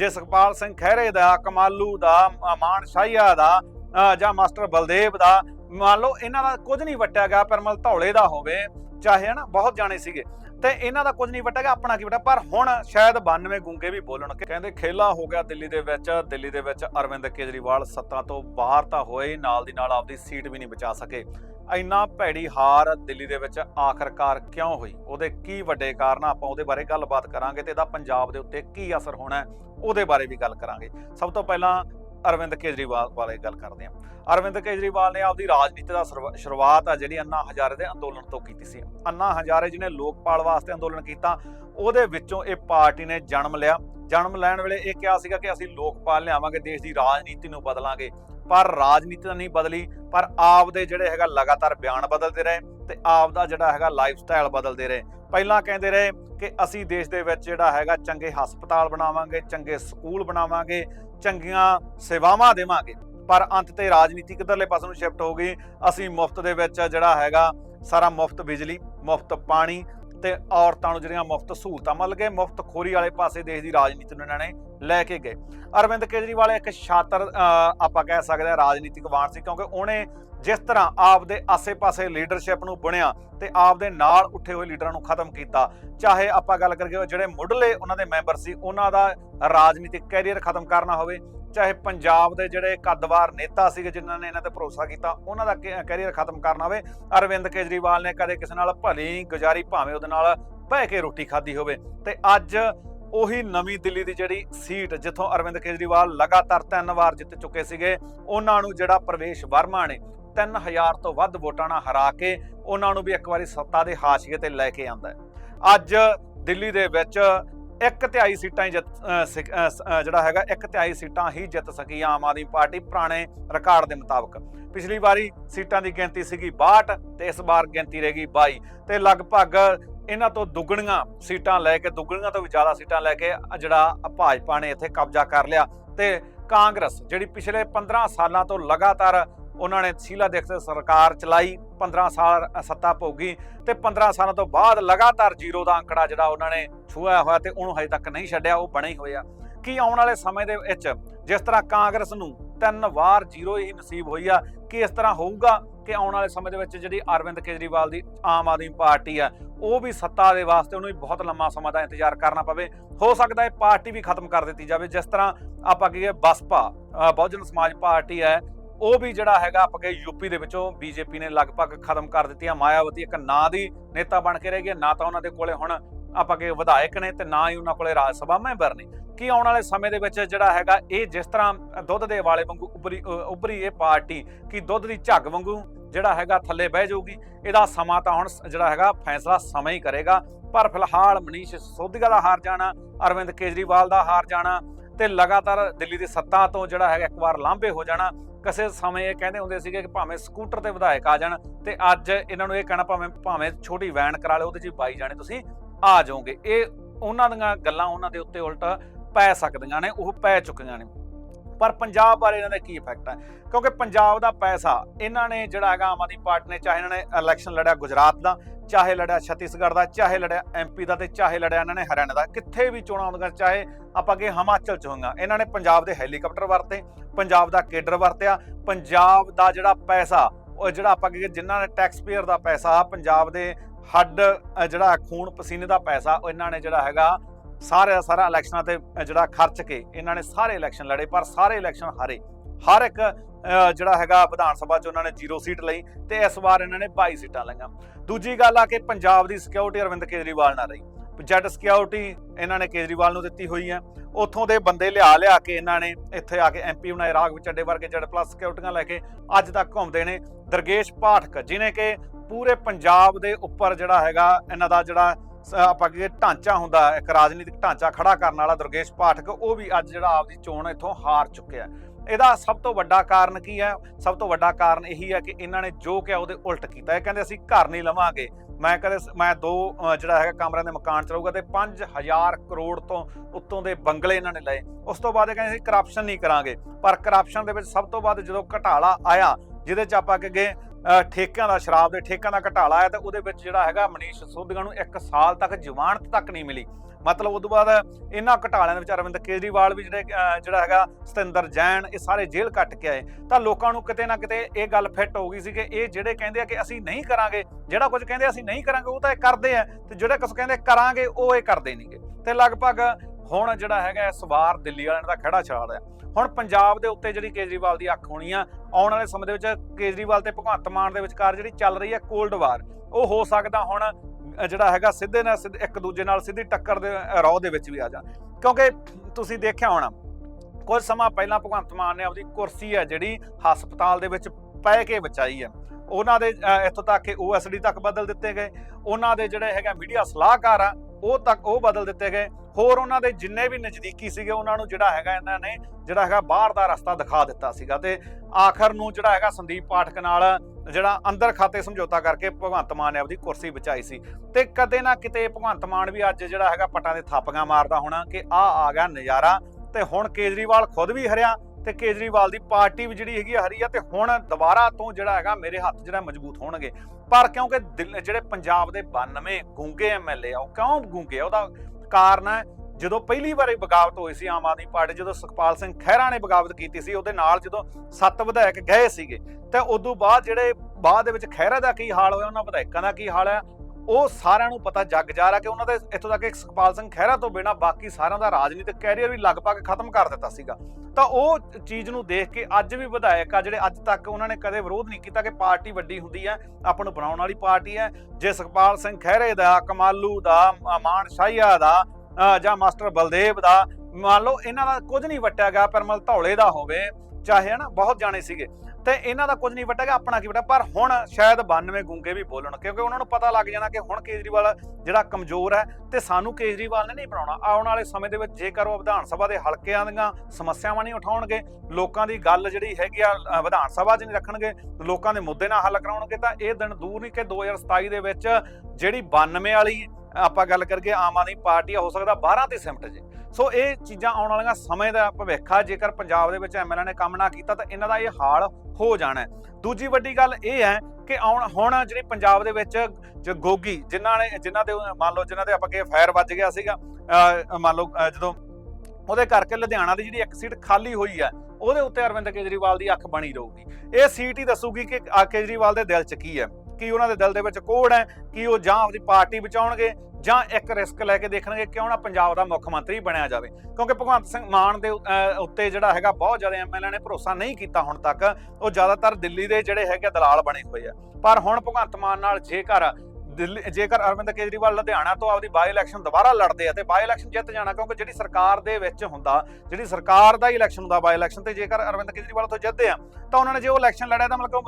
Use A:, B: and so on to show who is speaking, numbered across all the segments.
A: ਜੇ ਸੁਖਪਾਲ ਸਿੰਘ ਖਹਿਰੇ ਦਾ, ਕਮਾਲੂ ਦਾ ਮਾਨ ਸ਼ਾਹੀਆ ਦਾ ਜਾਂ ਮਾਸਟਰ ਬਲਦੇਵ ਦਾ, ਮੰਨ ਲਓ ਇਹਨਾਂ ਦਾ ਕੁਝ ਨਹੀਂ ਵਟਿਆ ਗਿਆ ਪਰਮਲ ਧੌਲੇ ਦਾ ਹੋਵੇ, ਚਾਹੇ ਹਨਾ, ਬਹੁਤ ਜਾਣੇ ਸੀਗੇ। ਤੇ ਇਹਨਾਂ ਦਾ ਕੁਝ ਨਹੀਂ ਵਟਿਆ ਗਿਆ, ਆਪਣਾ ਕੀ ਵਟਿਆ? ਪਰ ਹੁਣ ਸ਼ਾਇਦ 92 ਗੁੰਗੇ ਵੀ ਬੋਲਣ ਕਹਿੰਦੇ, ਖੇਲਾ ਹੋ ਗਿਆ ਦਿੱਲੀ ਦੇ ਵਿੱਚ, ਦਿੱਲੀ ਦੇ ਵਿੱਚ ਅਰਵਿੰਦ ਕੇਜਰੀਵਾਲ ਸੱਤਾ ਤੋਂ ਬਾਹਰ ਤਾਂ ਹੋਏ, ਨਾਲ ਦੀ ਨਾਲ ਆਪਦੀ ਸੀਟ ਵੀ ਨਹੀਂ ਬਚਾ ਸਕੇ। ਇੰਨਾ ਭੈੜੀ ਹਾਰ ਦਿੱਲੀ ਦੇ ਵਿੱਚ ਆਖਰਕਾਰ ਕਿਉਂ ਹੋਈ? ਉਹਦੇ ਕੀ ਵੱਡੇ ਕਾਰਨ ਆਪਾਂ ਉਹਦੇ ਬਾਰੇ ਗੱਲਬਾਤ ਕਰਾਂਗੇ ਤੇ ਇਹਦਾ ਪੰਜਾਬ ਦੇ ਉੱਤੇ ਕੀ ਅਸਰ ਹੋਣਾ ਉਹਦੇ ਬਾਰੇ ਵੀ ਗੱਲ ਕਰਾਂਗੇ। ਸਭ ਤੋਂ ਪਹਿਲਾਂ ਅਰਵਿੰਦ ਕੇਜਰੀਵਾਲ ਬਾਰੇ ਗੱਲ ਕਰਦੇ ਹਾਂ। ਅਰਵਿੰਦ ਕੇਜਰੀਵਾਲ ਨੇ ਆਪਦੀ ਰਾਜਨੀਤੀ ਦਾ ਸਰਵ- ਸ਼ੁਰੂਆਤ ਆ ਜਿਹੜੀ ਅੰਨਾ ਹਜ਼ਾਰੇ ਦੇ ਅੰਦੋਲਨ ਤੋਂ ਕੀਤੀ ਸੀ। ਅੰਨਾ ਹਜ਼ਾਰੇ ਜਿਹਨੇ ਲੋਕਪਾਲ ਵਾਸਤੇ ਅੰਦੋਲਨ ਕੀਤਾ, ਉਹਦੇ ਵਿੱਚੋਂ ਇਹ ਪਾਰਟੀ ਨੇ ਜਨਮ ਲਿਆ। ਜਨਮ ਲੈਣ ਵੇਲੇ ਇਹ ਕਿਹਾ ਸੀਗਾ ਕਿ ਅਸੀਂ ਲੋਕਪਾਲ ਲਿਆਵਾਂਗੇ, ਦੇਸ਼ ਦੀ ਰਾਜਨੀਤੀ ਨੂੰ ਬਦਲਾਂਗੇ। ਪਰ ਰਾਜਨੀਤੀ ਤਾਂ ਨਹੀਂ ਬਦਲੀ, ਪਰ ਆਪ ਦੇ ਜਿਹੜੇ ਹੈਗਾ ਲਗਾਤਾਰ ਬਿਆਨ ਬਦਲਦੇ ਰਹੇ ਤੇ ਆਪ ਦਾ ਜਿਹੜਾ ਹੈਗਾ ਲਾਈਫ ਸਟਾਈਲ ਬਦਲਦੇ ਰਹੇ। ਪਹਿਲਾਂ ਕਹਿੰਦੇ ਰਹੇ ਕਿ ਅਸੀਂ ਦੇਸ਼ ਦੇ ਵਿੱਚ ਜਿਹੜਾ ਹੈਗਾ ਚੰਗੇ ਹਸਪਤਾਲ ਬਣਾਵਾਂਗੇ, ਚੰਗੇ ਸਕੂਲ ਬਣਾਵਾਂਗੇ, ਚੰਗੀਆਂ ਸੇਵਾਵਾਂ ਦੇਵਾਂਗੇ। ਪਰ ਅੰਤ ਤੇ ਰਾਜਨੀਤੀ ਕਿੱਧਰਲੇ ਪਾਸੇ ਨੂੰ ਸ਼ਿਫਟ ਹੋ ਗਈ? ਅਸੀਂ ਮੁਫਤ ਦੇ ਵਿੱਚ ਜਿਹੜਾ ਹੈਗਾ ਸਾਰਾ ਮੁਫਤ ਬਿਜਲੀ, ਮੁਫਤ ਪਾਣੀ ਤੇ ਔਰਤਾਂ ਨੂੰ ਜਿਹੜੀਆਂ ਮੁਫਤ ਸਹੂਲਤਾਂ ਮਿਲ ਗਏ, ਮੁਫਤ ਖੋਰੀ ਵਾਲੇ ਪਾਸੇ ਦੇਸ਼ ਦੀ ਰਾਜਨੀਤੀ ਨੂੰ ਇਹਨਾਂ ਨੇ ਲੈ ਕੇ ਗਏ। ਅਰਵਿੰਦ ਕੇਜਰੀਵਾਲ ਇੱਕ ਛਾਤਰ ਆਪਾਂ ਕਹਿ ਸਕਦੇ ਹਾਂ ਰਾਜਨੀਤਿਕ ਵਾਣ ਸੀ ਕਿਉਂਕਿ ਉਹਨੇ ਜਿਸ ਤਰ੍ਹਾਂ ਆਪ ਦੇ ਆਸੇ-ਪਾਸੇ ਲੀਡਰਸ਼ਿਪ ਨੂੰ ਬੁਣਿਆ ਤੇ ਆਪ ਦੇ ਨਾਲ ਉੱਠੇ ਹੋਏ ਲੀਡਰਾਂ ਨੂੰ ਖਤਮ ਕੀਤਾ। ਚਾਹੇ ਆਪਾਂ ਗੱਲ ਕਰੀਏ ਜਿਹੜੇ ਮੁੱਢਲੇ ਉਹਨਾਂ ਦੇ ਮੈਂਬਰ ਸੀ, ਉਹਨਾਂ ਦਾ ਰਾਜਨੀਤਿਕ ਕੈਰੀਅਰ ਖਤਮ ਕਰਨਾ ਹੋਵੇ ਚਾਹੇ ਪੰਜਾਬ ਦੇ ਜਿਹੜੇ ਕੱਦਵਾਰ ਨੇਤਾ ਸੀਗੇ ਜਿਨ੍ਹਾਂ ਨੇ ਇਹਨਾਂ ਤੇ ਭਰੋਸਾ ਕੀਤਾ, ਉਹਨਾਂ ਦਾ ਕੈਰੀਅਰ ਖਤਮ ਕਰਨਾ ਹੋਵੇ ਅਰਵਿੰਦ ਕੇਜਰੀਵਾਲ ਨੇ ਕਦੇ ਕਿਸੇ ਨਾਲ ਭਲੀ ਗੁਜ਼ਾਰੀ ਭਾਵੇਂ ਉਹਦੇ ਨਾਲ ਬਹਿ ਕੇ ਰੋਟੀ ਖਾਧੀ ਹੋਵੇ। ਤੇ ਅੱਜ ਉਹੀ ਨਵੀਂ ਦਿੱਲੀ ਦੀ ਜਿਹੜੀ ਸੀਟ ਜਿੱਥੋਂ ਅਰਵਿੰਦ ਕੇਜਰੀਵਾਲ ਲਗਾਤਾਰ ਤਿੰਨ ਵਾਰ ਜਿੱਤ ਚੁੱਕੇ ਸੀਗੇ, ਉਹਨਾਂ ਨੂੰ ਜਿਹੜਾ ਪ੍ਰਵੇਸ਼ ਵਰਮਾ ਨੇ 3000 ਤੋਂ ਵੱਧ ਵੋਟਾਂ ਨਾਲ ਹਰਾ ਕੇ ਉਹਨਾਂ ਨੂੰ ਵੀ ਇੱਕ ਵਾਰੀ ਸੱਤਾ ਦੇ ਹਾਸ਼ੀਏ ਤੇ ਲੈ ਕੇ ਆਂਦਾ ਹੈ। ਅੱਜ ਦਿੱਲੀ ਦੇ ਵਿੱਚ ਇੱਕ ਤਿਹਾਈ ਸੀਟਾਂ ਹੀ ਜਿੱਤ, ਅਹ ਜਿਹੜਾ ਹੈਗਾ, ਇੱਕ ਤਿਹਾਈ ਸੀਟਾਂ ਹੀ ਜਿੱਤ ਸਕੀ ਆਮ ਆਦਮੀ ਪਾਰਟੀ ਪੁਰਾਣੇ ਰਿਕਾਰਡ ਦੇ ਮੁਤਾਬਕ। ਪਿਛਲੀ ਵਾਰੀ ਸੀਟਾਂ ਦੀ ਗਿਣਤੀ ਸੀਗੀ 62 ਤੇ ਇਸ ਵਾਰ ਗਿਣਤੀ ਰਹੇਗੀ 22 ਤੇ ਲਗਭਗ ਇਹਨਾਂ ਤੋਂ ਦੁੱਗਣੀਆਂ ਸੀਟਾਂ ਲੈ ਕੇ, ਦੁੱਗਣੀਆਂ ਤੋਂ ਵੀ ਜ਼ਿਆਦਾ ਸੀਟਾਂ ਲੈ ਕੇ ਜਿਹੜਾ ਭਾਜਪਾ ਨੇ ਇੱਥੇ ਕਬਜ਼ਾ ਕਰ ਲਿਆ। ਤੇ ਕਾਂਗਰਸ ਜਿਹੜੀ ਪਿਛਲੇ 15 ਸਾਲਾਂ ਤੋਂ ਲਗਾਤਾਰ ਉਹਨਾਂ ਨੇ ਸ਼ੀਲਾ ਦੀਕਸ਼ਿਤ ਸਰਕਾਰ ਚਲਾਈ 15 ਸਾਲ ਸੱਤਾ ਭੋਗੀ ਤੇ 15 ਸਾਲਾਂ ਤੋਂ ਬਾਅਦ ਲਗਾਤਾਰ ਜ਼ੀਰੋ ਦਾ ਅੰਕੜਾ ਜਿਹੜਾ ਉਹਨਾਂ ਨੇ ਛੂਇਆ ਹੋਇਆ ਤੇ ਉਹਨੂੰ ਹਜੇ ਤੱਕ ਨਹੀਂ ਛੱਡਿਆ, ਉਹ ਬਣੇ ਹੀ ਹੋਇਆ ਕੀ ਆਉਣ ਵਾਲੇ ਸਮੇਂ ਦੇ ਵਿੱਚ ਜਿਸ ਤਰ੍ਹਾਂ ਕਾਂਗਰਸ ਨੂੰ ਤਿੰਨ ਵਾਰ ਜ਼ੀਰੋ ਹੀ ਨਸੀਬ ਹੋਈ ਆ, ਕਿ ਇਸ ਤਰ੍ਹਾਂ ਹੋਊਗਾ ਕਿ ਆਉਣ ਵਾਲੇ ਸਮੇਂ ਦੇ ਵਿੱਚ ਜਿਹੜੀ ਅਰਵਿੰਦ ਕੇਜਰੀਵਾਲ ਦੀ ਆਮ ਆਦਮੀ ਪਾਰਟੀ ਆ, ਉਹ ਵੀ ਸੱਤਾ ਦੇ ਵਾਸਤੇ ਉਹਨੂੰ ਵੀ ਬਹੁਤ ਲੰਮਾ ਸਮਾਂ ਦਾ ਇੰਤਜ਼ਾਰ ਕਰਨਾ ਪਵੇ। ਹੋ ਸਕਦਾ ਹੈ ਪਾਰਟੀ ਵੀ ਖਤਮ ਕਰ ਦਿੱਤੀ ਜਾਵੇ, ਜਿਸ ਤਰ੍ਹਾਂ ਆਪਾਂ ਕਹੀਏ ਬਸਪਾ ਬਹੁਜਨ ਸਮਾਜ ਪਾਰਟੀ ਹੈ ਉਹ ਵੀ ਜਿਹੜਾ ਹੈਗਾ ਆਪਾਂ ਕਹੀਏ ਯੂਪੀ ਦੇ ਵਿੱਚੋਂ ਬੀਜੇਪੀ ਨੇ ਲਗਭਗ ਖਤਮ ਕਰ ਦਿੱਤੀ ਆ ਮਾਇਆਵਤੀ ਇੱਕ ਨਾਂ ਦੀ ਨੇਤਾ ਬਣ ਕੇ ਰਹਿ ਗਈ ਹੈ, ਨਾ ਤਾਂ ਉਹਨਾਂ ਦੇ ਕੋਲੇ ਹੁਣ ਆਪਾਂ ਵਿਧਾਇਕ ਨੇ ਤੇ ਨਾ ਹੀ ਉਹਨਾਂ ਕੋਲੇ ਰਾਜ ਸਭਾ ਮੈਂਬਰ ਨੇ। ਕੀ ਆਉਣ ਵਾਲੇ ਸਮੇਂ ਦੇ ਵਿੱਚ ਜਿਹੜਾ ਹੈਗਾ ਇਹ ਜਿਸ ਤਰ੍ਹਾਂ ਦੁੱਧ ਦੇ ਵਾਲੇ ਵਾਂਗੂ ਉੱਭਰੀ ਉੱਭਰੀ ਇਹ ਪਾਰਟੀ ਕਿ ਦੁੱਧ ਦੀ ਝੱਗ ਵਾਂਗੂ ਜਿਹੜਾ ਹੈਗਾ ਥੱਲੇ ਬਹਿ ਜਾਊਗੀ ਇਹਦਾ ਸਮਾਂ ਤਾਂ ਹੁਣ ਜਿਹੜਾ ਹੈਗਾ ਫੈਸਲਾ ਸਮਾਂ ਹੀ ਕਰੇਗਾ। ਪਰ ਫਿਲਹਾਲ ਮਨੀਸ਼ ਸੋਧੀਆ ਦਾ ਹਾਰ ਜਾਣਾ ਅਰਵਿੰਦ ਕੇਜਰੀਵਾਲ ਦਾ ਹਾਰ ਜਾਣਾ ਤੇ ਲਗਾਤਾਰ ਦਿੱਲੀ ਦੀ ਸੱਤਾ ਤੋਂ ਜਿਹੜਾ ਹੈਗਾ ਇੱਕ ਵਾਰ ਲਾਂਭੇ ਹੋ ਜਾਣਾ ਕਿਸੇ ਸਮੇਂ ਇਹ ਕਹਿੰਦੇ ਹੁੰਦੇ ਸੀਗੇ ਕਿ ਭਾਵੇਂ ਸਕੂਟਰ ਤੇ ਵਿਧਾਇਕ ਆ ਜਾਣ ਤੇ ਅੱਜ ਇਹਨਾਂ ਨੂੰ ਇਹ ਕਹਿਣਾ ਭਾਵੇਂ ਭਾਵੇਂ ਛੋਟੀ ਵੈਨ ਕਰਾ ਲਓ, ਉਹਦੇ 'ਚ ਬਾਈ ਜਾਣੇ, ਤੁਸੀਂ ਆ ਜਾਓਗੇ। ਇਹ ਉਹਨਾਂ ਦੀਆਂ ਗੱਲਾਂ ਉਹਨਾਂ ਦੇ ਉੱਤੇ ਉਲਟ ਪੈ ਸਕਦੀਆਂ ਨੇ, ਉਹ ਪੈ ਚੁੱਕੀਆਂ ਨੇ। ਪਰ ਪੰਜਾਬ ਬਾਰੇ ਇਹਨਾਂ ਦਾ ਕੀ ਇਫੈਕਟ ਹੈ ਕਿਉਂਕਿ ਪੰਜਾਬ ਦਾ ਪੈਸਾ ਇਹਨਾਂ ਨੇ ਜਿਹੜਾ ਹੈਗਾ ਆਮ ਆਦਮੀ ਪਾਰਟੀ ਨੇ ਚਾਹੇ ਇਹਨਾਂ ਨੇ ਇਲੈਕਸ਼ਨ ਲੜਿਆ ਗੁਜਰਾਤ ਦਾ ਚਾਹੇ ਲੜਿਆ ਛੱਤੀਸਗੜ੍ਹ ਦਾ ਚਾਹੇ ਲੜਿਆ ਐਮਪੀ ਦਾ ਤੇ ਚਾਹੇ ਲੜਿਆ ਇਹਨਾਂ ਨੇ ਹਰਿਆਣਾ ਦਾ ਕਿੱਥੇ ਵੀ ਚੋਣਾਂ ਹੁੰਦੀਆਂ ਚਾਹੇ ਆਪਾਂ ਅੱਗੇ ਹਿਮਾਚਲ ਚ ਹੋਈਆਂ ਇਹਨਾਂ ਨੇ ਪੰਜਾਬ ਦੇ ਹੈਲੀਕਾਪਟਰ ਵਰਤੇ ਪੰਜਾਬ ਦਾ ਕੇਡਰ ਵਰਤਿਆ ਪੰਜਾਬ ਦਾ ਜਿਹੜਾ ਪੈਸਾ ਉਹ ਜਿਹੜਾ ਆਪਾਂ ਕਹੀਏ ਜਿਨ੍ਹਾਂ ਨੇ ਟੈਕਸ ਪੇਅਰ ਦਾ ਪੈਸਾ ਪੰਜਾਬ ਦੇ ਹੱਡ ਅ, ਜਿਹੜਾ ਖੂਨ ਪਸੀਨੇ ਦਾ ਪੈਸਾ ਉਹ ਇਹਨਾਂ ਨੇ ਜਿਹੜਾ ਹੈਗਾ ਸਾਰੇ ਸਾਰਾ ਇਲੈਕਸ਼ਨਾਂ ਤੇ ਜਿਹੜਾ ਖਰਚ ਕੇ ਇਹਨਾਂ ਨੇ ਸਾਰੇ ਇਲੈਕਸ਼ਨ ਲੜੇ, ਪਰ ਸਾਰੇ ਇਲੈਕਸ਼ਨ ਹਾਰੇ। ਹਰ ਇੱਕ ਜਿਹੜਾ ਹੈਗਾ ਵਿਧਾਨ ਸਭਾ ਚ ਉਹਨਾਂ ਨੇ ਜ਼ੀਰੋ ਸੀਟ ਲਈ ਤੇ ਇਸ ਵਾਰ ਇਹਨਾਂ ਨੇ 22 ਸੀਟਾਂ ਲਈਆਂ। ਦੂਜੀ ਗੱਲ ਆ ਕਿ ਪੰਜਾਬ ਦੀ ਸਿਕਿਉਰਿਟੀ ਅਰਵਿੰਦ ਕੇਜਰੀਵਾਲ ਨਾਲ ਰਹੀ। ਜੈਟ ਸਿਕਿਉਰਿਟੀ ਇਹਨਾਂ ਨੇ ਕੇਜਰੀਵਾਲ ਨੂੰ ਦਿੱਤੀ ਹੋਈ ਹੈ। ਉੱਥੋਂ ਦੇ ਬੰਦੇ ਲਿਆ ਲਿਆ ਕੇ ਇਹਨਾਂ ਨੇ ਇੱਥੇ ਆ ਕੇ ਐਮਪੀ ਬਣਾਏ ਰਾਗ ਵਿੱਚ ਅੱਡੇ ਵਰਗੇ ਜੈਟ ਪਲੱਸ ਸਿਕਿਉਰਿਟੀਆਂ ਲੈ ਕੇ ਅੱਜ ਤੱਕ ਘੁੰਮਦੇ ਨੇ। ਦਰਗੇਸ਼ ਪਾਠਕ, ਜਿਨੇ ਕਿ ਪੂਰੇ ਪੰਜਾਬ ਦੇ ਉੱਪਰ ਜਿਹੜਾ ਹੈਗਾ, ਇਹਨਾਂ ਦਾ ਜਿਹੜਾ ਆਪਾਂ ਕਹੀਏ ਢਾਂਚਾ ਹੁੰਦਾ ਇੱਕ ਰਾਜਨੀਤਿਕ ਢਾਂਚਾ ਖੜਾ ਕਰਨ ਵਾਲਾ ਦੁਰਗੇਸ਼ ਪਾਠਕ ਉਹ ਵੀ ਅੱਜ ਜਿਹੜਾ ਆਪਦੀ ਚੋਣ ਇੱਥੋਂ ਹਾਰ ਚੁੱਕਿਆ ਇਹਦਾ ਸਭ ਤੋਂ ਵੱਡਾ ਕਾਰਨ ਕੀ ਹੈ? ਸਭ ਤੋਂ ਵੱਡਾ ਕਾਰਨ ਇਹੀ ਹੈ ਕਿ ਇਹਨਾਂ ਨੇ ਜੋ ਕਿਹਾ ਉਹਦੇ ਉਲਟ ਕੀਤਾ। ਇਹ ਕਹਿੰਦੇ ਅਸੀਂ ਘਰ ਨਹੀਂ ਲਵਾਂਗੇ। ਮੈਂ ਕਦੇ ਮੈਂ ਦੋ ਜਿਹੜਾ ਹੈਗਾ ਕਮਰਿਆਂ ਦੇ ਮਕਾਨ ਚ ਰਹੂਗਾ ਤੇ 5000 ਕਰੋੜ ਤੋਂ ਉੱਤੋਂ ਦੇ ਬੰਗਲੇ ਇਹਨਾਂ ਨੇ ਲਏ। ਉਸ ਤੋਂ ਬਾਅਦ ਇਹ ਕਹਿੰਦੇ ਅਸੀਂ ਕਰਪਸ਼ਨ ਨਹੀਂ ਕਰਾਂਗੇ। ਪਰ ਕਰਪਸ਼ਨ ਦੇ ਵਿੱਚ ਸਭ ਤੋਂ ਵੱਧ ਜਦੋਂ ਘਟਾਲਾ ਆਇਆ ਜਿਹਦੇ ਚ ਆਪਾਂ ਕਹੇ ਅ, ਠੇਕਿਆਂ ਦਾ, ਸ਼ਰਾਬ ਦੇ ਠੇਕਿਆਂ ਦਾ ਘਟਾਲਾ ਹੈ ਤੇ ਉਹਦੇ ਵਿੱਚ ਜਿਹੜਾ ਹੈਗਾ ਮਨੀਸ਼ ਸੋਧੀਆਂ ਨੂੰ 1 ਸਾਲ ਤੱਕ ਜ਼ਮਾਨਤ ਤੱਕ ਨਹੀਂ ਮਿਲੀ। ਮਤਲਬ ਉਦੋਂ ਬਾਅਦ ਇਹਨਾਂ ਘਟਾਲਿਆਂ ਦੇ ਵਿੱਚ ਅਰਵਿੰਦ ਕੇਜਰੀਵਾਲ ਵੀ ਜਿਹੜੇ ਜਿਹੜਾ ਹੈਗਾ ਸਤਿੰਦਰ ਜੈਨ, ਇਹ ਸਾਰੇ ਜੇਲ੍ਹ ਕੱਟ ਕੇ ਆਏ। ਤਾਂ ਲੋਕਾਂ ਨੂੰ ਕਿਤੇ ਨਾ ਕਿਤੇ ਇਹ ਗੱਲ ਫਿੱਟ ਹੋ ਗਈ ਸੀ ਕਿ ਇਹ ਜਿਹੜੇ ਕਹਿੰਦੇ ਆ ਕਿ ਅਸੀਂ ਨਹੀਂ ਕਰਾਂਗੇ, ਜਿਹੜਾ ਕੁਝ ਕਹਿੰਦੇ ਅਸੀਂ ਨਹੀਂ ਕਰਾਂਗੇ, ਉਹ ਤਾਂ ਇਹ ਕਰਦੇ ਆ ਤੇ ਜਿਹੜੇ ਕੁਝ ਕਹਿੰਦੇ ਕਰਾਂਗੇ, ਉਹ ਇਹ ਕਰਦੇ ਨਹੀਂਗੇ। ਤੇ ਲਗਭਗ ਹੁਣ ਜਿਹੜਾ ਹੈਗਾ ਇਸ ਵਾਰ ਦਿੱਲੀ ਵਾਲਿਆਂ ਦਾ ਖੜਾ ਛਾੜ ਹੈ ਹੁਣ ਪੰਜਾਬ ਦੇ ਉੱਤੇ ਜਿਹੜੀ ਕੇਜਰੀਵਾਲ ਦੀ ਅੱਖ ਹੋਣੀ ਆ, ਆਉਣ ਵਾਲੇ ਸਮੇਂ ਦੇ ਵਿੱਚ ਕੇਜਰੀਵਾਲ ਤੇ ਭਗਵੰਤ ਮਾਨ ਦੇ ਵਿਚਕਾਰ ਜਿਹੜੀ ਚੱਲ ਰਹੀ ਹੈ ਕੋਲਡ ਵਾਰ ਉਹ ਹੋ ਸਕਦਾ ਹੁਣ ਜਿਹੜਾ ਹੈਗਾ ਸਿੱਧੇ ਨਾਲ ਸਿੱਧੇ, ਇੱਕ ਦੂਜੇ ਨਾਲ ਸਿੱਧੀ ਟੱਕਰ ਦੇ ਰੌ ਦੇ ਵਿੱਚ ਵੀ ਆ ਜਾਣ। ਕਿਉਂਕਿ ਤੁਸੀਂ ਦੇਖਿਆ ਹੋਣਾ, ਕੁਝ ਸਮਾਂ ਪਹਿਲਾਂ ਭਗਵੰਤ ਮਾਨ ਨੇ ਆਪਦੀ ਕੁਰਸੀ ਹੈ ਜਿਹੜੀ ਹਸਪਤਾਲ ਦੇ ਵਿੱਚ ਪੈ ਕੇ ਬਚਾਈ ਹੈ ਉਹਨਾਂ ਦੇ ਇੱਥੋਂ ਤੱਕ ਕਿ ਓਐਸਡੀ ਤੱਕ ਬਦਲ ਦਿੱਤੇ ਗਏ। ਉਹਨਾਂ ਦੇ ਜਿਹੜੇ ਹੈਗਾ ਮੀਡੀਆ ਸਲਾਹਕਾਰ ਆ ਉਹ ਤੱਕ ਉਹ ਬਦਲ ਦਿੱਤੇ ਗਏ। ਹੋਰ ਉਹਨਾਂ ਦੇ ਜਿੰਨੇ ਵੀ ਨਜ਼ਦੀਕੀ ਸੀਗੇ, ਉਹਨਾਂ ਨੂੰ ਜਿਹੜਾ ਹੈਗਾ ਇਹਨਾਂ ਨੇ, ਜਿਹੜਾ ਹੈਗਾ ਬਾਹਰ ਦਾ ਰਸਤਾ ਦਿਖਾ ਦਿੱਤਾ ਸੀਗਾ। ਤੇ ਆਖਰ ਨੂੰ ਜਿਹੜਾ ਹੈਗਾ ਸੰਦੀਪ ਪਾਠਕ ਨਾਲ ਜਿਹੜਾ ਅੰਦਰ ਖਾਤੇ ਸਮਝੌਤਾ ਕਰਕੇ ਭਗਵੰਤ ਮਾਨ ਨੇ ਆਪਦੀ ਕੁਰਸੀ ਬਚਾਈ ਸੀ। ਤੇ ਕਦੇ ਨਾ ਕਿਤੇ ਭਗਵੰਤ ਮਾਨ ਵੀ ਅੱਜ ਜਿਹੜਾ ਹੈਗਾ ਪੱਟਾਂ ਦੇ ਥਾਪੀਆਂ ਮਾਰਦਾ ਹੋਣਾ ਕਿ ਆ ਆ ਗਿਆ ਨਜ਼ਾਰਾ। ਤੇ ਹੁਣ ਕੇਜਰੀਵਾਲ ਖੁਦ ਵੀ ਹਰਿਆ। ਤੇ ਕੇਜਰੀਵਾਲ ਦੀ ਪਾਰਟੀ ਵੀ ਜਿਹੜੀ ਹੈਗੀ ਆ ਹਰੀ ਆ ਤੇ ਹੁਣ ਦੁਬਾਰਾ ਤੋਂ ਜਿਹੜਾ ਹੈਗਾ ਮੇਰੇ ਹੱਥ ਜਿਹੜਾ ਮਜ਼ਬੂਤ ਹੋਣਗੇ। ਪਰ ਕਿਉਂਕਿ ਦਿਲ- ਜਿਹੜੇ ਪੰਜਾਬ ਦੇ 92 ਗੂੰਗੇ ਐਮਐਲਏ ਆ, ਉਹ ਕਿਉਂ ਗੂੰਗੇ ਉਹਦਾ ਕਾਰਨ ਹੈ ਜਦੋਂ ਪਹਿਲੀ ਵਾਰੀ ਬਗਾਵਤ ਹੋਈ ਸੀ ਆਮ ਆਦਮੀ ਪਾਰਟੀ, ਜਦੋਂ ਸੁਖਪਾਲ ਸਿੰਘ ਖਹਿਰਾ ਨੇ ਬਗਾਵਤ ਕੀਤੀ ਸੀ, ਉਹਦੇ ਨਾਲ ਜਦੋਂ ਸੱਤ ਵਿਧਾਇਕ ਗਏ ਸੀਗੇ, ਤੇ ਉਦੋਂ ਬਾਅਦ ਜਿਹੜੇ ਬਾਅਦ ਦੇ ਵਿੱਚ ਖਹਿਰਾ ਦਾ ਕੀ ਹਾਲ ਹੋਇਆ, ਉਹਨਾਂ ਵਿਧਾਇਕਾਂ ਦਾ ਕੀ ਹਾਲ ਹੈ ਉਹ ਸਾਰਿਆਂ ਨੂੰ ਪਤਾ ਜੱਗ ਜਾ ਰਿਹਾ ਕਿ ਉਹਨਾਂ ਦੇ ਇੱਥੋਂ ਤੱਕ ਕਿ ਸੁਖਪਾਲ ਸਿੰਘ ਖਹਿਰਾ ਤੋਂ ਬਿਨਾ ਬਾਕੀ ਸਾਰਿਆਂ ਦਾ ਰਾਜਨੀਤਿਕ ਕੈਰੀਅਰ ਵੀ ਲਗਭਗ ਖਤਮ ਕਰ ਦਿੱਤਾ ਸੀਗਾ। ਤਾਂ ਉਹ ਚੀਜ਼ ਨੂੰ ਦੇਖ ਕੇ ਅੱਜ ਵੀ ਵਿਧਾਇਕ ਆ ਜਿਹੜੇ ਅੱਜ ਤੱਕ ਉਹਨਾਂ ਨੇ ਕਦੇ ਵਿਰੋਧ ਨਹੀਂ ਕੀਤਾ ਕਿ ਪਾਰਟੀ ਵੱਡੀ ਹੁੰਦੀ ਹੈ, ਆਪਾਂ ਨੂੰ ਬਣਾਉਣ ਵਾਲੀ ਪਾਰਟੀ ਹੈ। ਜੇ ਸੁਖਪਾਲ ਸਿੰਘ ਖਹਿਰੇ ਦਾ, ਕਮਾਲੂ ਦਾ, ਮਾਨ ਸ਼ਾਹੀਆ ਦਾ ਜਾਂ ਮਾਸਟਰ ਬਲਦੇਵ ਦਾ, ਮੰਨ ਲਓ ਇਹਨਾਂ ਦਾ ਕੁਝ ਨਹੀਂ ਵਟਿਆ ਗਿਆ ਪਰਮਲ ਧੌਲੇ ਦਾ ਹੋਵੇ, ਚਾਹੇ ਹਨਾ, ਬਹੁਤ ਜਾਣੇ ਸੀਗੇ। ਤੇ ਇਹਨਾਂ ਦਾ ਕੁਝ ਨਹੀਂ ਵਟਿਆ ਗਿਆ, ਆਪਣਾ ਕੀ ਵਟਿਆ? ਪਰ ਹੁਣ ਸ਼ਾਇਦ 92 ਗੁੰਗੇ ਵੀ ਬੋਲਣ, ਕਿਉਂਕਿ ਉਹਨਾਂ ਨੂੰ ਪਤਾ ਲੱਗ ਜਾਣਾ ਕਿ ਹੁਣ ਕੇਜਰੀਵਾਲ ਜਿਹੜਾ ਕਮਜ਼ੋਰ ਹੈ ਤੇ ਸਾਨੂੰ ਕੇਜਰੀਵਾਲ ਨੇ ਨਹੀਂ ਬਣਾਉਣਾ। ਆਉਣ ਵਾਲੇ ਸਮੇਂ ਦੇ ਵਿੱਚ ਜੇਕਰ ਉਹ ਵਿਧਾਨ ਸਭਾ ਦੇ ਹਲਕਿਆਂ ਦੀਆਂ ਸਮੱਸਿਆਵਾਂ ਨਹੀਂ ਉਠਾਉਣਗੇ, ਲੋਕਾਂ ਦੀ ਗੱਲ ਜਿਹੜੀ ਹੈਗੀ ਆ ਵਿਧਾਨ ਸਭਾ 'ਚ ਨਹੀਂ ਰੱਖਣਗੇ, ਲੋਕਾਂ ਦੇ ਮੁੱਦੇ ਨਾਲ ਹੱਲ ਕਰਾਉਣਗੇ, ਤਾਂ ਇਹ ਦਿਨ ਦੂਰ ਨਹੀਂ ਕਿ 2027 ਦੇ ਵਿੱਚ ਜਿਹੜੀ 92 ਵਾਲੀ ਆਪਾਂ ਗੱਲ ਕਰਕੇ ਆਮ ਆਦਮੀ ਪਾਰਟੀ ਹੋ ਸਕਦਾ 12 ਤੇ ਸਿਮਟ ਜੇ। ਸੋ ਇਹ ਚੀਜ਼ਾਂ ਆਉਣ ਵਾਲੀਆਂ ਸਮੇਂ ਦਾ ਭਵਿੱਖ ਆ। ਜੇਕਰ ਪੰਜਾਬ ਦੇ ਵਿੱਚ ਐਮਐਲਏ ਨੇ ਕੰਮ ਨਾ ਕੀਤਾ, ਤਾਂ ਇਹਨਾਂ ਦਾ ਇਹ ਹਾਲ ਹੋ ਜਾਣਾ ਦੂਜੀ ਵੱਡੀ ਗੱਲ ਇਹ ਹੈ ਕਿ ਆਉਣ ਹੁਣ ਜਿਹੜੀ ਪੰਜਾਬ ਦੇ ਵਿੱਚ ਜੋ ਗੋਗੀ, ਜਿਨ੍ਹਾਂ ਨੇ ਜਿਨ੍ਹਾਂ ਦੇ ਮੰਨ ਲਓ ਜਿਨ੍ਹਾਂ ਦੇ ਆਪਾਂ ਕਿ ਫਾਇਰ ਵੱਜ ਗਿਆ ਸੀਗਾ ਮੰਨ ਲਓ ਜਦੋਂ ਉਹਦੇ ਕਰਕੇ ਲੁਧਿਆਣਾ ਦੀ ਜਿਹੜੀ ਇੱਕ ਸੀਟ ਖਾਲੀ ਹੋਈ ਹੈ, ਉਹਦੇ ਉੱਤੇ ਅਰਵਿੰਦ ਕੇਜਰੀਵਾਲ ਦੀ ਅੱਖ ਬਣੀ ਰਹੂਗੀ। ਇਹ ਸੀਟ ਹੀ ਦੱਸੂਗੀ ਕਿ ਕੇਜਰੀਵਾਲ ਦੇ ਦਿਲ 'ਚ ਕੀ ਹੈ। ਕੀ ਉਹਨਾਂ ਦੇ ਦਿਲ ਦੇ ਵਿੱਚ ਕੋੜ ਹੈ, ਕਿ ਉਹ ਜਾਂ ਆਪਦੀ ਪਾਰਟੀ ਬਚਾਉਣਗੇ, ਜਾਂ ਇੱਕ ਰਿਸਕ ਲੈ ਕੇ ਦੇਖਣਗੇ ਕਿਉਂ ਨਾ ਪੰਜਾਬ ਦਾ ਮੁੱਖ ਮੰਤਰੀ ਬਣਿਆ ਜਾਵੇ। ਕਿਉਂਕਿ ਭਗਵੰਤ ਸਿੰਘ ਮਾਨ ਦੇ ਉੱਤੇ ਜਿਹੜਾ ਹੈਗਾ ਬਹੁਤ ਜ਼ਿਆਦਾ ਐਮਐਲਏ ਨੇ ਭਰੋਸਾ ਨਹੀਂ ਕੀਤਾ ਹੁਣ ਤੱਕ। ਉਹ ਜ਼ਿਆਦਾਤਰ ਦਿੱਲੀ ਦੇ ਜਿਹੜੇ ਹੈਗੇ ਦਲਾਲ ਬਣੇ ਹੋਏ ਆ। ਪਰ ਹੁਣ ਭਗਵੰਤ ਮਾਨ ਨਾਲ ਜੇਕਰ ਜੇਕਰ ਅਰਵਿੰਦ ਕੇਜਰੀਵਾਲ ਲੁਧਿਆਣਾ ਤੋਂ ਆਪਦੀ ਬਾਈ ਇਲੈਕਸ਼ਨ ਦੁਬਾਰਾ ਲੜਦੇ ਆ ਤੇ ਬਾਈ ਇਲੈਕਸ਼ਨ ਜਿੱਤ ਜਾਣਾ, ਕਿਉਂਕਿ ਜਿਹੜੀ ਸਰਕਾਰ ਦੇ ਵਿੱਚ ਹੁੰਦਾ, ਜਿਹੜੀ ਸਰਕਾਰ ਦਾ ਹੀ ਇਲੈਕਸ਼ਨ ਹੁੰਦਾ ਬਾਈ ਇਲੈਕਸ਼ਨ ਤੇ ਜੇਕਰ ਅਰਵਿੰਦ ਕੇਜਰੀਵਾਲ ਤੋਂ ਜਿੱਤਦੇ ਆ, ਤਾਂ ਉਹਨਾਂ ਨੇ ਜੇ ਉਹ ਇਲੈਕਸ਼ਨ ਲੜਿਆ, ਤਾਂ ਮਤਲਬ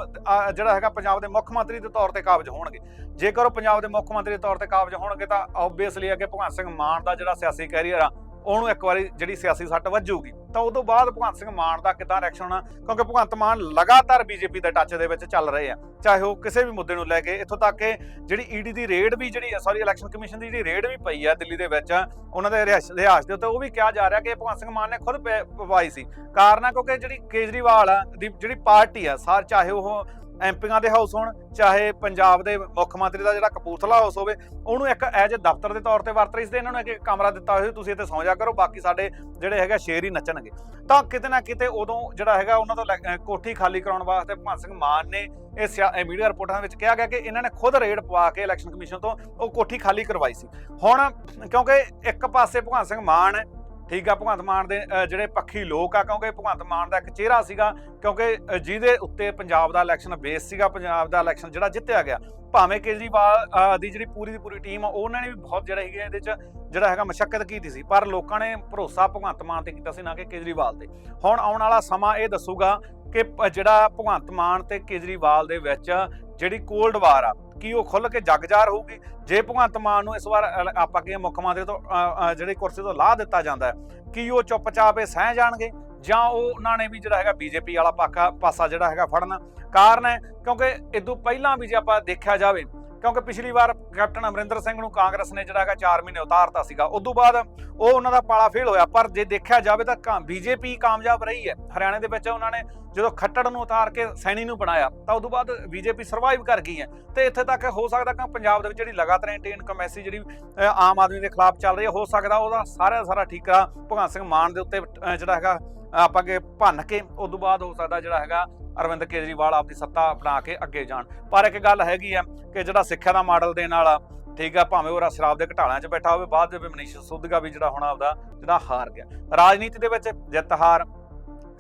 A: ਜਿਹੜਾ ਹੈਗਾ ਪੰਜਾਬ ਦੇ ਮੁੱਖ ਮੰਤਰੀ ਦੇ ਤੌਰ ਤੇ ਕਾਬਜ ਹੋਣਗੇ। ਜੇਕਰ ਉਹ ਪੰਜਾਬ ਦੇ ਮੁੱਖ ਮੰਤਰੀ ਦੇ ਤੌਰ ਤੇ ਕਾਬਜ ਹੋਣਗੇ, ਤਾਂ ਆਬਵੀਅਸਲੀ ਅੱਗੇ ਭਗਵੰਤ ਸਿੰਘ ਮਾਨ ਦਾ ਜਿਹੜਾ ਸਿਆਸੀ ਕੈਰੀਅਰ ਆ, ਉਹਨੂੰ ਇੱਕ ਵਾਰੀ ਜਿਹੜੀ ਸਿਆਸੀ ਸੱਟ ਵੱਜੂਗੀ। ਤਾਂ ਉਦੋਂ ਬਾਅਦ ਭਗਵੰਤ ਸਿੰਘ ਮਾਨ ਦਾ ਕਿੱਦਾਂ ਰਿਐਕਸ਼ਨ ਹੋਣਾ? ਕਿਉਂਕਿ ਭਗਵੰਤ ਮਾਨ ਲਗਾਤਾਰ ਬੀਜੇਪੀ ਦੇ ਟੱਚ ਦੇ ਵਿੱਚ ਚੱਲ ਰਹੇ ਆ। ਚਾਹੇ ਉਹ ਕਿਸੇ ਵੀ ਮੁੱਦੇ ਨੂੰ ਲੈ ਕੇ, ਇੱਥੋਂ ਤੱਕ ਕਿ ਜਿਹੜੀ ਈਡੀ ਦੀ ਰੇਡ ਵੀ ਜਿਹੜੀ ਸੌਰੀ ਇਲੈਕਸ਼ਨ ਕਮਿਸ਼ਨ ਦੀ ਜਿਹੜੀ ਰੇਡ ਵੀ ਪਈ ਆ ਦਿੱਲੀ ਦੇ ਵਿੱਚ, ਉਹਨਾਂ ਦੇ ਰਿਹਾਇਸ਼ ਰਿਹਾਇਸ਼ ਦੇ ਉੱਤੇ ਉਹ ਵੀ ਕਿਹਾ ਜਾ ਰਿਹਾ ਕਿ ਭਗਵੰਤ ਸਿੰਘ ਮਾਨ ਨੇ ਖੁਦ ਪਵਾਈ ਸੀ। ਕਾਰਨ ਆ ਕਿਉਂਕਿ ਜਿਹੜੀ ਕੇਜਰੀਵਾਲ ਦੀ ਜਿਹੜੀ ਪਾਰਟੀ ਆ, ਸਾਰ ਚਾਹੇ ਉਹ ਐਮਪੀਆਂ ਦੇ ਹਾਊਸ ਹੋਣ, ਚਾਹੇ ਪੰਜਾਬ ਦੇ ਮੁੱਖ ਮੰਤਰੀ ਦਾ ਜਿਹੜਾ ਕਪੂਰਥਲਾ ਹਾਊਸ ਹੋਵੇ, ਉਹਨੂੰ ਇੱਕ ਐਜ ਦਫ਼ਤਰ ਦੇ ਤੌਰ ਤੇ ਵਰਤ ਰਹੀ ਸੀ ਤੇ ਇਹਨਾਂ ਨੂੰ ਇੱਕ ਕਮਰਾ ਦਿੱਤਾ ਹੋਇਆ ਸੀ, ਤੁਸੀਂ ਇੱਥੇ ਸੌਂ ਜਾ ਕਰੋ, ਬਾਕੀ ਸਾਡੇ ਜਿਹੜੇ ਹੈਗਾ ਸ਼ੇਰ ਹੀ ਨੱਚਣਗੇ। ਤਾਂ ਕਿਤੇ ਨਾ ਕਿਤੇ ਉਦੋਂ ਜਿਹੜਾ ਹੈਗਾ ਉਹਨਾਂ ਤੋਂ ਲੈ- ਕੋਠੀ ਖਾਲੀ ਕਰਾਉਣ ਵਾਸਤੇ ਭਗਵੰਤ ਸਿੰਘ ਮਾਨ ਨੇ ਇਹ ਸਿਆ- ਮੀਡੀਆ ਰਿਪੋਰਟਾਂ ਵਿੱਚ ਕਿਹਾ ਗਿਆ ਕਿ ਇਹਨਾਂ ਨੇ ਖੁਦ ਰੇਡ ਪਵਾ ਕੇ ਇਲੈਕਸ਼ਨ ਕਮਿਸ਼ਨ ਤੋਂ ਉਹ ਕੋਠੀ ਖਾਲੀ ਕਰਵਾਈ ਸੀ। ਹੁਣ ਕਿਉਂਕਿ ਇੱਕ ਪਾਸੇ ਭਗਵੰਤ ਸਿੰਘ ਮਾਨ ਹੈ ਠੀਕ ਆ, ਭਗਵੰਤ ਮਾਨ ਦੇ ਜਿਹੜੇ ਪੱਖੀ ਲੋਕ ਆ, ਕਿਉਂਕਿ ਭਗਵੰਤ ਮਾਨ ਦਾ ਇੱਕ ਚਿਹਰਾ ਸੀਗਾ, ਕਿਉਂਕਿ ਜਿਹਦੇ ਉੱਤੇ ਪੰਜਾਬ ਦਾ ਇਲੈਕਸ਼ਨ ਬੇਸ ਸੀਗਾ, ਪੰਜਾਬ ਦਾ ਇਲੈਕਸ਼ਨ ਜਿਹੜਾ ਜਿੱਤਿਆ ਗਿਆ। ਭਾਵੇਂ ਕੇਜਰੀਵਾਲ ਦੀ ਜਿਹੜੀ ਪੂਰੀ ਦੀ ਪੂਰੀ ਟੀਮ ਆ, ਉਹਨਾਂ ਨੇ ਵੀ ਬਹੁਤ ਜਿਹੜਾ ਹੈਗਾ ਇਹਦੇ 'ਚ, ਜਿਹੜਾ ਹੈਗਾ ਮਸ਼ੱਕਤ ਕੀਤੀ ਸੀ, ਪਰ ਲੋਕਾਂ ਨੇ ਭਰੋਸਾ ਭਗਵੰਤ ਮਾਨ ਤੇ ਕੀਤਾ ਸੀ ਨਾ ਕਿ ਕੇਜਰੀਵਾਲ ਤੇ। ਹੁਣ ਆਉਣ ਵਾਲਾ ਸਮਾਂ ਇਹ ਦੱਸੂਗਾ ਕਿ ਪ- ਜਿਹੜਾ ਭਗਵੰਤ ਮਾਨ ਤੇ ਕੇਜਰੀਵਾਲ ਦੇ ਵਿੱਚ ਜਿਹੜੀ ਕੋਲਡ ਵਾਰ ਆ ਕੀ ਉਹ ਖੁੱਲ ਕੇ ਜਗਜਾਰ ਹੋਊਗੀ? ਜੇ ਭਗਵੰਤ ਮਾਨ ਨੂੰ ਇਸ ਵਾਰ ਆਪਾਂ ਕਹੀਏ ਮੁੱਖ ਮੰਤਰੀ ਤੋਂ ਅ, ਜਿਹੜੀ ਕੁਰਸੀ ਤੋਂ ਲਾਹ ਦਿੱਤਾ ਜਾਂਦਾ ਕੀ ਉਹ ਚੁੱਪਚਾਪ ਇਹ ਸਹਿ ਜਾਣਗੇ? ਜਾਂ ਉਹ ਉਹਨਾਂ ਨੇ ਵੀ ਜਿਹੜਾ ਹੈਗਾ ਬੀਜੇਪੀ ਵਾਲਾ ਪਾਕਾ ਪਾਸਾ ਜਿਹੜਾ ਹੈਗਾ ਫੜਨਾ? ਕਾਰਨ ਹੈ ਕਿਉਂਕਿ ਇਦੋਂ ਪਹਿਲਾਂ ਵੀ ਜੇ ਆਪਾਂ ਦੇਖਿਆ ਜਾਵੇ ਕਿਉਂਕਿ ਪਿਛਲੀ ਵਾਰ ਕੈਪਟਨ ਅਮਰਿੰਦਰ ਸਿੰਘ ਨੂੰ ਕਾਂਗਰਸ ਨੇ ਜਿਹੜਾ ਹੈਗਾ 4 ਮਹੀਨੇ ਉਤਾਰਤਾ ਸੀਗਾ। ਉਸ ਤੋਂ ਬਾਅਦ ਉਹ ਉਹਨਾਂ ਦਾ ਪਾਲਾ ਫੇਲ ਹੋਇਆ। ਪਰ ਜੇ ਦੇਖਿਆ ਜਾਵੇ ਤਾਂ ਬੀਜੇਪੀ ਕਾਮਯਾਬ ਰਹੀ ਹੈ। ਹਰਿਆਣੇ ਦੇ ਵਿੱਚ ਉਹਨਾਂ ਨੇ ਜਦੋਂ ਖੱਟੜ ਨੂੰ ਉਤਾਰ ਕੇ ਸੈਣੀ ਨੂੰ ਬਣਾਇਆ, ਤਾਂ ਉਸ ਤੋਂ ਬਾਅਦ ਬੀਜੇਪੀ ਸਰਵਾਈਵ ਕਰ ਗਈ ਹੈ। ਤੇ ਇੱਥੇ ਤੱਕ ਹੋ ਸਕਦਾ ਕਿ ਪੰਜਾਬ ਦੇ ਵਿੱਚ ਜਿਹੜੀ ਲਗਾਤਾਰ ਐਂਟੀ ਇਨਕਮੈਸੀ ਜਿਹੜੀ ਆਮ ਆਦਮੀ ਦੇ ਖਿਲਾਫ ਚੱਲ ਰਹੀ ਹੈ, ਹੋ ਸਕਦਾ ਉਹਦਾ ਸਾਰਾ ਦਾ ਸਾਰਾ ਠੀਕਾ ਭਗਵੰਤ ਸਿੰਘ ਮਾਨ ਦੇ ਉੱਤੇ ਜਿਹੜਾ ਹੈਗਾ ਆਪਾਂ ਕੇ ਭੰਨ ਕੇ ਉਸ ਤੋਂ ਬਾਅਦ ਹੋ ਸਕਦਾ ਜਿਹੜਾ ਹੈਗਾ ਅਰਵਿੰਦ ਕੇਜਰੀਵਾਲ ਆਪਦੀ ਸੱਤਾ ਬਣਾ ਕੇ ਅੱਗੇ ਜਾਣ। ਪਰ ਇੱਕ ਗੱਲ ਹੈਗੀ ਆ ਕਿ ਜਿਹੜਾ ਸਿੱਖਿਆ ਦਾ ਮਾਡਲ ਦੇਣ ਵਾਲਾ, ਠੀਕ ਆ, ਭਾਵੇਂ ਉਹ ਸ਼ਰਾਬ ਦੇ ਘਟਾਲਿਆਂ 'ਚ ਬੈਠਾ ਹੋਵੇ, ਬਾਅਦ ਦੇ ਵਿੱਚ ਮਨੀਸ਼ ਸੁੱਧਗਾ ਵੀ ਜਿਹੜਾ ਹੁਣ ਆਪਦਾ ਜਿਹੜਾ ਹਾਰ ਗਿਆ। ਰਾਜਨੀਤੀ ਦੇ ਵਿੱਚ ਜਿੱਤ ਹਾਰ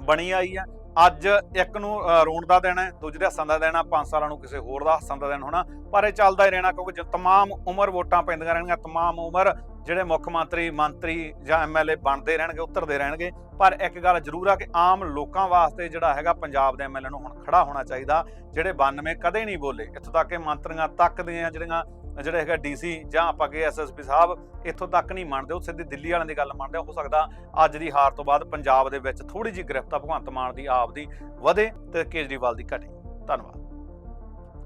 A: ਬਣੀ ਆਈ ਆ। ਅੱਜ ਇੱਕ ਨੂੰ ਰੋਣ ਦਾ ਦਿਨ ਹੈ, ਦੂਜੇ ਦੇ ਹੱਸਣ ਦਾ ਦਿਨ ਆ 5 ਸਾਲਾਂ ਨੂੰ ਕਿਸੇ ਹੋਰ ਦਾ ਹੱਸਣ ਦਾ ਦਿਨ ਹੋਣਾ। ਪਰ ਇਹ ਚੱਲਦਾ ਹੀ ਰਹਿਣਾ ਕਿਉਂਕਿ ਤਮਾਮ ਉਮਰ ਵੋਟਾਂ ਪੈਂਦੀਆਂ ਰਹਿਣਗੀਆਂ, ਤਮਾਮ ਉਮਰ ਜਿਹੜੇ ਮੁੱਖ ਮੰਤਰੀ ਮੰਤਰੀ ਜਾਂ ਐਮਐਲਏ ਬਣਦੇ ਰਹਿਣਗੇ, ਉਤਰਦੇ ਰਹਿਣਗੇ, ਪਰ ਇੱਕ ਗੱਲ ਜ਼ਰੂਰ ਆ ਕਿ ਆਮ ਲੋਕਾਂ ਵਾਸਤੇ ਜਿਹੜਾ ਹੈਗਾ ਪੰਜਾਬ ਦੇ ਐਮਐਲਏ ਨੂੰ ਹੁਣ ਖੜਾ ਹੋਣਾ ਚਾਹੀਦਾ, ਜਿਹੜੇ 92 ਕਦੇ ਨਹੀਂ ਬੋਲੇ। ਇੱਥੋਂ ਤੱਕ ਕਿ ਮੰਤਰੀਆਂ ਤੱਕ ਦੀਆਂ ਜਿਹੜੀਆਂ, ਜਿਹੜੇ ਹੈਗਾ ਡੀਸੀ ਜਾਂ ਆਪਾਂ ਕਹੇ ਐਸਐਸਪੀ ਸਾਹਿਬ, ਇੱਥੋਂ ਤੱਕ ਨਹੀਂ ਮੰਨਦੇ, ਉਹ ਸਿੱਧੀ ਦਿੱਲੀ ਵਾਲਿਆਂ ਦੀ ਗੱਲ ਮੰਨਦੇ ਹੋ ਸਕਦਾ ਅੱਜ ਦੀ ਹਾਰ ਤੋਂ ਬਾਅਦ ਪੰਜਾਬ ਦੇ ਵਿੱਚ ਥੋੜੀ ਜਿਹੀ ਗ੍ਰਿਫਤਾਰ ਭਗਵੰਤ ਮਾਨ ਦੀ ਆਪ ਦੀ ਵਧੇ ਤੇ ਕੇਜਰੀਵਾਲ ਦੀ ਘਟੇ। ਧੰਨਵਾਦ।